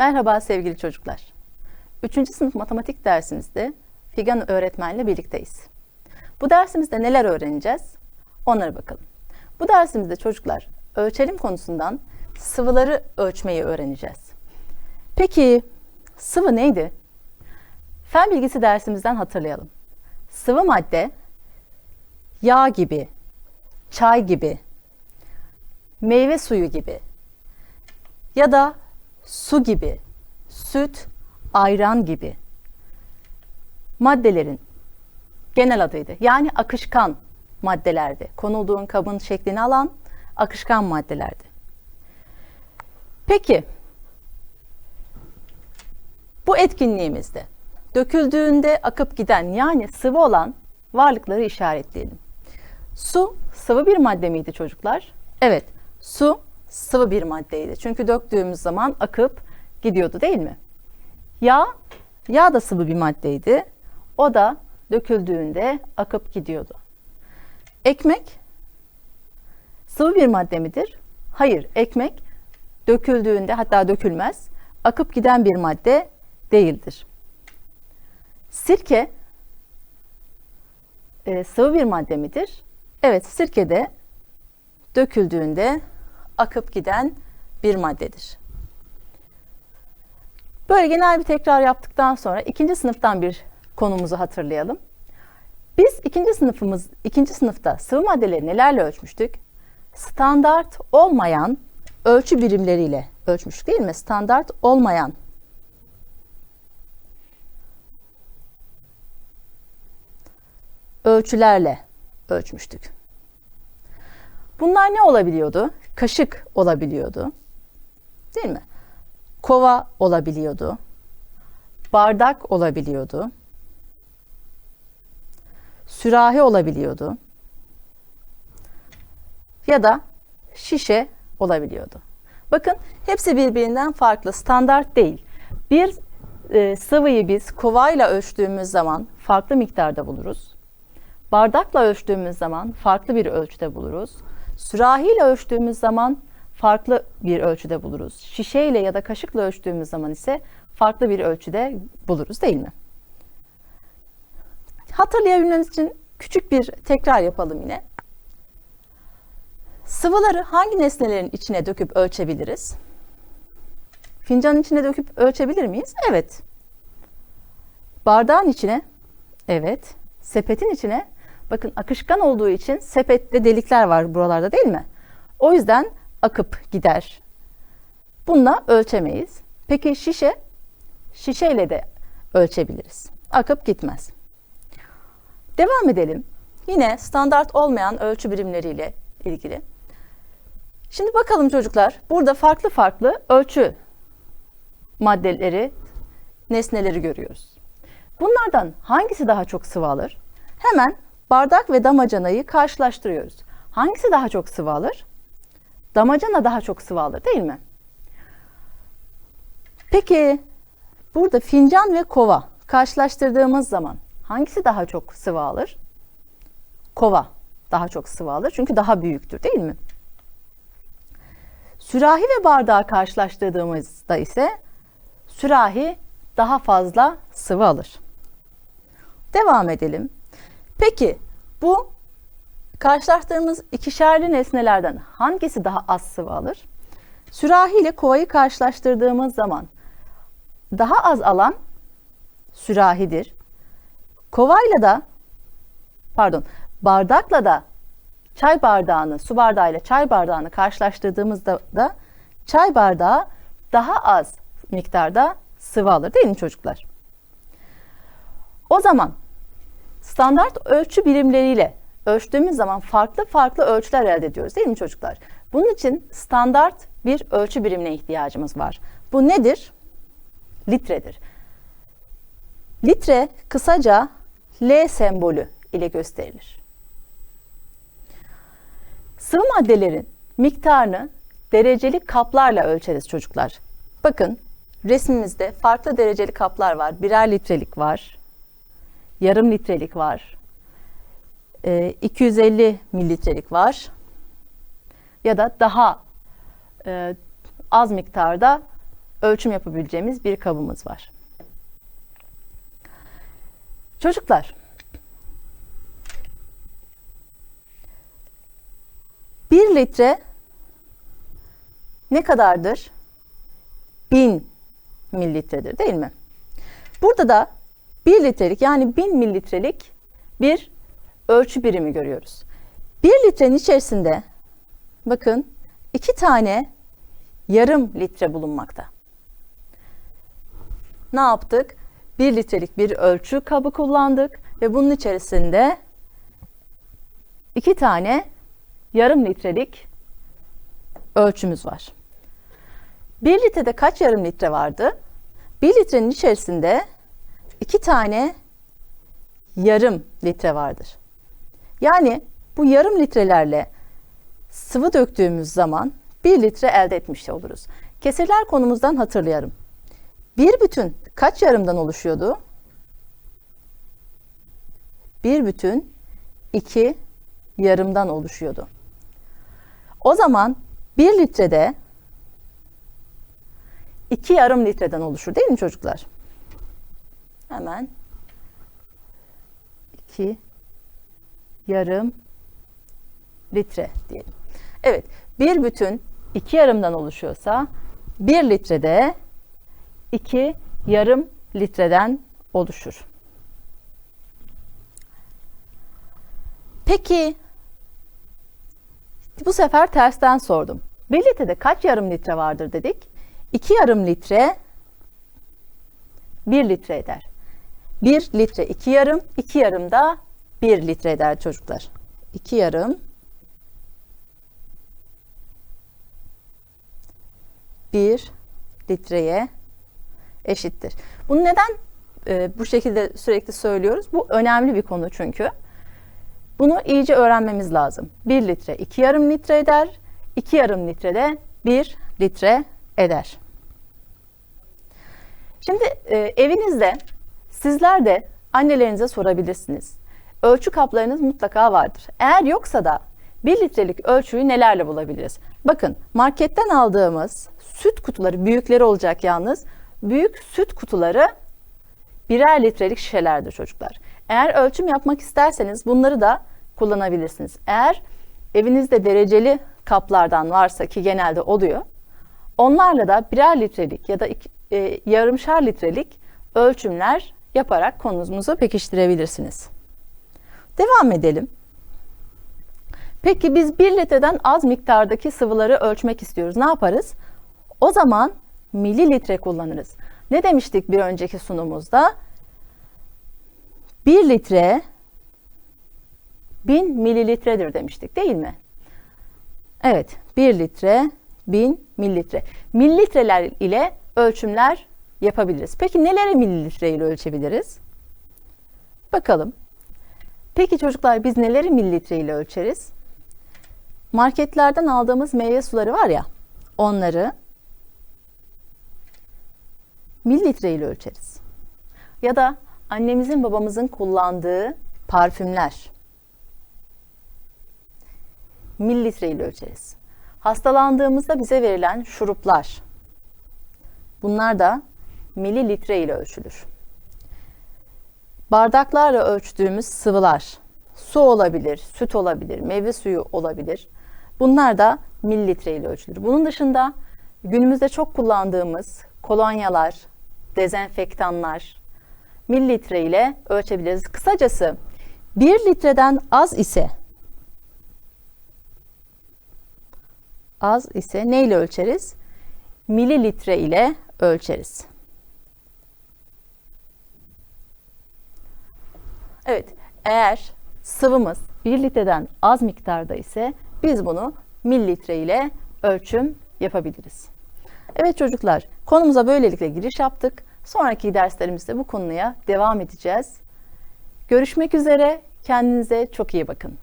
Merhaba sevgili çocuklar. 3. sınıf matematik dersimizde Figan öğretmenle birlikteyiz. Bu dersimizde neler öğreneceğiz? Onlara bakalım. Bu dersimizde çocuklar ölçelim konusundan sıvıları ölçmeyi öğreneceğiz. Peki sıvı neydi? Fen bilgisi dersimizden hatırlayalım. Sıvı madde yağ gibi, çay gibi, meyve suyu gibi ya da su gibi, süt, ayran gibi maddelerin genel adıydı. Yani akışkan maddelerdi. Konulduğun kabın şeklini alan akışkan maddelerdi. Peki bu etkinliğimizde döküldüğünde akıp giden yani sıvı olan varlıkları işaretleyelim. Su sıvı bir madde miydi çocuklar? Evet, su sıvı bir maddeydi. Çünkü döktüğümüz zaman akıp gidiyordu değil mi? Yağ, yağ da sıvı bir maddeydi. O da döküldüğünde akıp gidiyordu. Ekmek sıvı bir madde midir? Hayır, ekmek döküldüğünde hatta dökülmez, akıp giden bir madde değildir. Sirke e, sıvı bir madde midir? Evet, sirke de döküldüğünde akıp giden bir maddedir. Böyle genel bir tekrar yaptıktan sonra ikinci sınıftan bir konumuzu hatırlayalım. Biz ikinci sınıfımız, ikinci sınıfta sıvı maddeleri nelerle ölçmüştük? Standart olmayan ölçü birimleriyle ölçmüştük değil mi? Standart olmayan ölçülerle ölçmüştük. Bunlar ne olabiliyordu? Kaşık olabiliyordu. Değil mi? Kova olabiliyordu. Bardak olabiliyordu. Sürahi olabiliyordu. Ya da şişe olabiliyordu. Bakın hepsi birbirinden farklı, standart değil. Bir e, sıvıyı biz kovayla ölçtüğümüz zaman farklı miktarda buluruz. Bardakla ölçtüğümüz zaman farklı bir ölçüde buluruz. Sürahiyle ölçtüğümüz zaman farklı bir ölçüde buluruz. Şişeyle ya da kaşıkla ölçtüğümüz zaman ise farklı bir ölçüde buluruz değil mi? Hatırlayabilmemiz için küçük bir tekrar yapalım yine. Sıvıları hangi nesnelerin içine döküp ölçebiliriz? Fincanın içine döküp ölçebilir miyiz? Evet. Bardağın içine? Evet. Sepetin içine? Bakın akışkan olduğu için sepette delikler var buralarda değil mi? O yüzden akıp gider. Bununla ölçemeyiz. Peki şişe? Şişeyle de ölçebiliriz. Akıp gitmez. Devam edelim. Yine standart olmayan ölçü birimleriyle ilgili. Şimdi bakalım çocuklar. Burada farklı farklı ölçü maddeleri, nesneleri görüyoruz. Bunlardan hangisi daha çok sıvı alır? Hemen bardak ve damacanayı karşılaştırıyoruz. Hangisi daha çok sıvı alır? Damacana daha çok sıvı alır değil mi? Peki burada fincan ve kova karşılaştırdığımız zaman hangisi daha çok sıvı alır? Kova daha çok sıvı alır çünkü daha büyüktür değil mi? Sürahi ve bardağı karşılaştırdığımızda ise sürahi daha fazla sıvı alır. Devam edelim. Peki bu karşılaştığımız ikişerli nesnelerden hangisi daha az sıvı alır? Sürahi ile kovayı karşılaştırdığımız zaman daha az alan sürahidir. Kovayla da pardon bardakla da çay bardağını su bardağıyla çay bardağını karşılaştırdığımızda da çay bardağı daha az miktarda sıvı alır değil mi çocuklar? O zaman standart ölçü birimleriyle ölçtüğümüz zaman farklı farklı ölçüler elde ediyoruz değil mi çocuklar? Bunun için standart bir ölçü birimine ihtiyacımız var. Bu nedir? Litredir. Litre kısaca L sembolü ile gösterilir. Sıvı maddelerin miktarını dereceli kaplarla ölçeriz çocuklar. Bakın resmimizde farklı dereceli kaplar var. Birer litrelik var, yarım litrelik var, 250 mililitrelik var ya da daha e, az miktarda ölçüm yapabileceğimiz bir kabımız var. Çocuklar, bir litre ne kadardır? Bin mililitredir değil mi? Burada da 1 litrelik yani 1000 mililitrelik bir ölçü birimi görüyoruz. 1 litrenin içerisinde bakın iki tane yarım litre bulunmakta. Ne yaptık? 1 litrelik bir ölçü kabı kullandık ve bunun içerisinde iki tane yarım litrelik ölçümüz var. 1 litrede kaç yarım litre vardı? 1 litrenin içerisinde iki tane yarım litre vardır. Yani bu yarım litrelerle sıvı döktüğümüz zaman 1 litre elde etmiş oluruz. Kesirler konumuzdan hatırlayalım. Bir bütün kaç yarımdan oluşuyordu? Bir bütün iki yarımdan oluşuyordu. O zaman bir litrede iki yarım litreden oluşur değil mi çocuklar? Hemen iki yarım litre diyelim. Evet, bir bütün iki yarımdan oluşuyorsa bir litrede iki yarım litreden oluşur. Peki bu sefer tersten sordum. Bir litrede kaç yarım litre vardır dedik? İki yarım litre bir litre eder. Bir litre iki yarım, iki yarım da bir litre eder çocuklar. İki yarım bir litreye eşittir. Bunu neden e, bu şekilde sürekli söylüyoruz? Bu önemli bir konu çünkü. Bunu iyice öğrenmemiz lazım. Bir litre iki yarım litre eder. iki yarım litre de bir litre eder. Şimdi e, evinizde sizler de annelerinize sorabilirsiniz. Ölçü kaplarınız mutlaka vardır. Eğer yoksa da 1 litrelik ölçüyü nelerle bulabiliriz? Bakın marketten aldığımız süt kutuları büyükleri olacak yalnız. Büyük süt kutuları birer litrelik şişelerdir çocuklar. Eğer ölçüm yapmak isterseniz bunları da kullanabilirsiniz. Eğer evinizde dereceli kaplardan varsa ki genelde oluyor. Onlarla da birer litrelik ya da iki, e, yarımşar litrelik ölçümler yaparak konumuzu pekiştirebilirsiniz. Devam edelim. Peki biz 1 litreden az miktardaki sıvıları ölçmek istiyoruz. Ne yaparız? O zaman mililitre kullanırız. Ne demiştik bir önceki sunumuzda? 1 litre 1000 mililitredir demiştik değil mi? Evet 1 litre 1000 mililitre. Mililitreler ile ölçümler yapabiliriz. Peki neleri mililitre ile ölçebiliriz? Bakalım. Peki çocuklar biz neleri mililitre ile ölçeriz? Marketlerden aldığımız meyve suları var ya, onları mililitre ile ölçeriz. Ya da annemizin babamızın kullandığı parfümler mililitre ile ölçeriz. Hastalandığımızda bize verilen şuruplar bunlar da mililitre ile ölçülür. Bardaklarla ölçtüğümüz sıvılar su olabilir, süt olabilir, meyve suyu olabilir. Bunlar da mililitre ile ölçülür. Bunun dışında günümüzde çok kullandığımız kolonyalar, dezenfektanlar mililitre ile ölçebiliriz. Kısacası 1 litreden az ise az ise ne ile ölçeriz? Mililitre ile ölçeriz. Evet, eğer sıvımız 1 litreden az miktarda ise biz bunu mililitre ile ölçüm yapabiliriz. Evet çocuklar, konumuza böylelikle giriş yaptık. Sonraki derslerimizde bu konuya devam edeceğiz. Görüşmek üzere, kendinize çok iyi bakın.